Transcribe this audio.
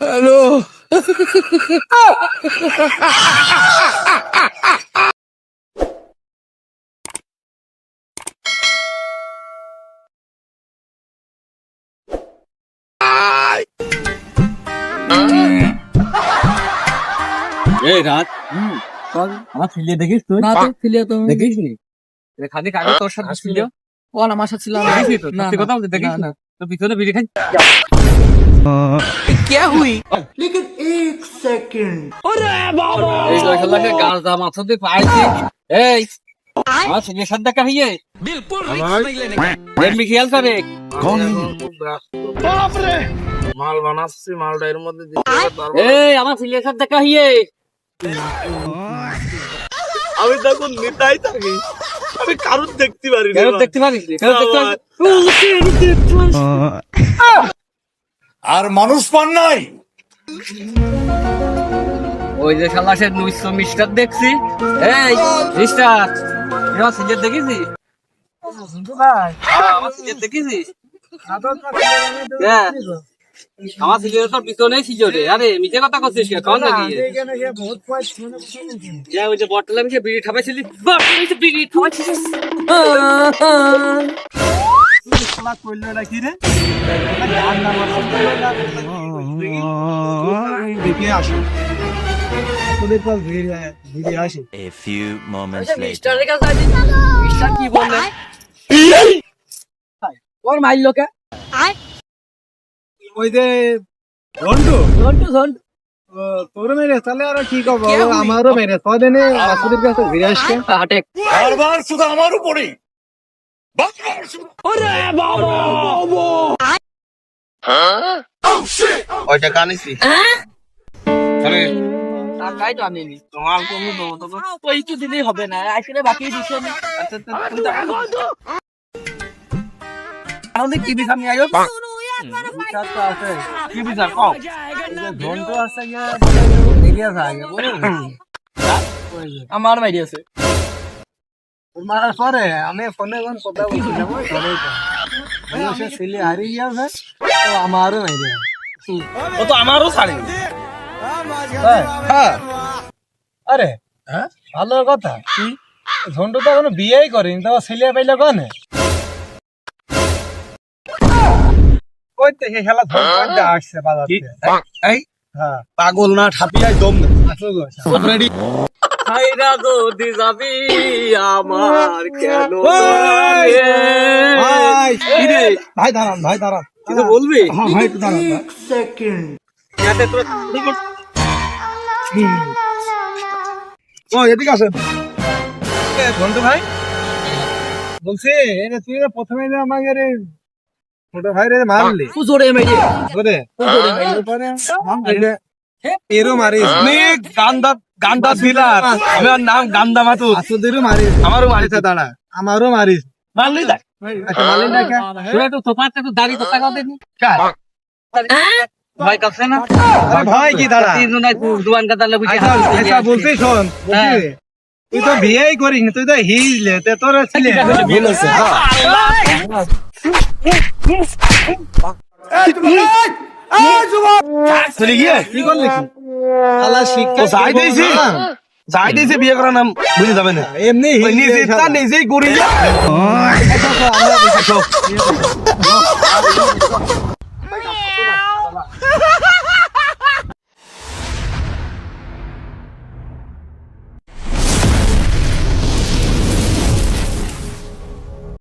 Hello এই রাত। আমার ফিলিয়ে দেখিস তুই। না তো ফিলিয়া তো দেখিস নি? খালি কাগজ তোর সাথে ফিলিয়ে? ওয়াল আমার সাথে ছিল না দেখিস না, সত্যি কথা বলতে দেখিস না। তো পিছনে বিড়ি খাই क्या हुई এই তো শালাকে গাঁজা মাথা দিয়ে পাইছি এই আমার ছেলের সাথে দেখা হইয়ে এমনি খেয়াল করে মাল বানাচ্ছি মালটা এর মধ্যে দিতে পারবো এই আমার ছেলের সাথে দেখা হইয়ে আমি তখন নেতাই থাকি আমি কারণ দেখতে পারি না কেন দেখতে পারিস নি? কেন দেখতে পারিস আর মানুষ পান নাই। ওই যে শালা সে নুইশো মিস্টার দেখছি। এই মিস্টার আমার ছেলের দেখেছি হ্যাঁ, আমার ছেলের দেখেছিস? হ্যাঁ আমার তোর পিছনেই ছিল রে। আরে মিথ্যে কথা করছিস কে কন নাকি যা ওই যে বটলে আমি বিড়ি ঠাপাইছিলি। শালা করল না কি রে দেখে আসো। ওই যে তোর তাহলে কি আমারও মেরে। কদিনে আসুদের কাছে শুধু আমার উপরেই। ওই আনিছি আরে টাকাই তো আনিনি তোমার কমু দেবো তো। এই তো দিলেই হবে না। আসলে বাকি দিছে না আচ্ছা কি বিচার নিয়ে আয়ো আছে। কি বিচার? কও। ঘন্ট আছে গিয়া এরিয়া থাকে আমার মাইডি আছে। মারার পরে আমি ফোনে কোন কথা বলছি না ওই তো সে ছেলে হারিয়ে গিয়েছে তো আমারও নাই রে ও তো আমারও ছাড়ে হ্যাঁ। আরে হ্যাঁ? ভালো কথা। কি ঝন্টু তো এখনও বিয়েই করেনি তো ছেলে পাইলে কনে? ওই তো সে খেলা ঝন্টু আসছে বাজার এই? হ্যাঁ। পাগল না ঠাপিয়াই দম না আসো রেডি হাইরা যদি যাবি আমার কেন! ভাই দাঁড়ান ভাই দাঁড়ান। কিছু বলবি? হ্যাঁ ভাই একটু দাঁড়ান ভাই। ইয়াতে ও এদিকে আসেন। ঝন্টু ভাই? বলছি এটা তুই প্রথমে আমাকে রে ছোট ভাই রে মারলি পুজোরে মাইডি ধরে পরে এরও মারিস। আমি গান্দা গান্দা দিলার আমার নাম গান্দা মাতুর আসুদেরও মারিস। আমারও মারিস। আচ্ছা দাঁড়া। আমারও মারিস। মারলি দেখ। আচ্ছা মারলি দাড়ি তো টাকা দেনি ভয় কাছে না? আরে ভাই কি দাঁড়া। তিনজন নাই দোকান কাদালে আচ্ছা শোন হ্যাঁ। তুই তো বিয়েই করিস নি, তুই তো হিজলে তে তোর ছেলে। ভুল আছে চলে গিয়ে। কি করলি শালা শিক্ষা যাই দিয়েছি। যাই দিয়েছি বিয়ে করার নাম বুঝে যাবে না। এমনি নিজে নিজেই করি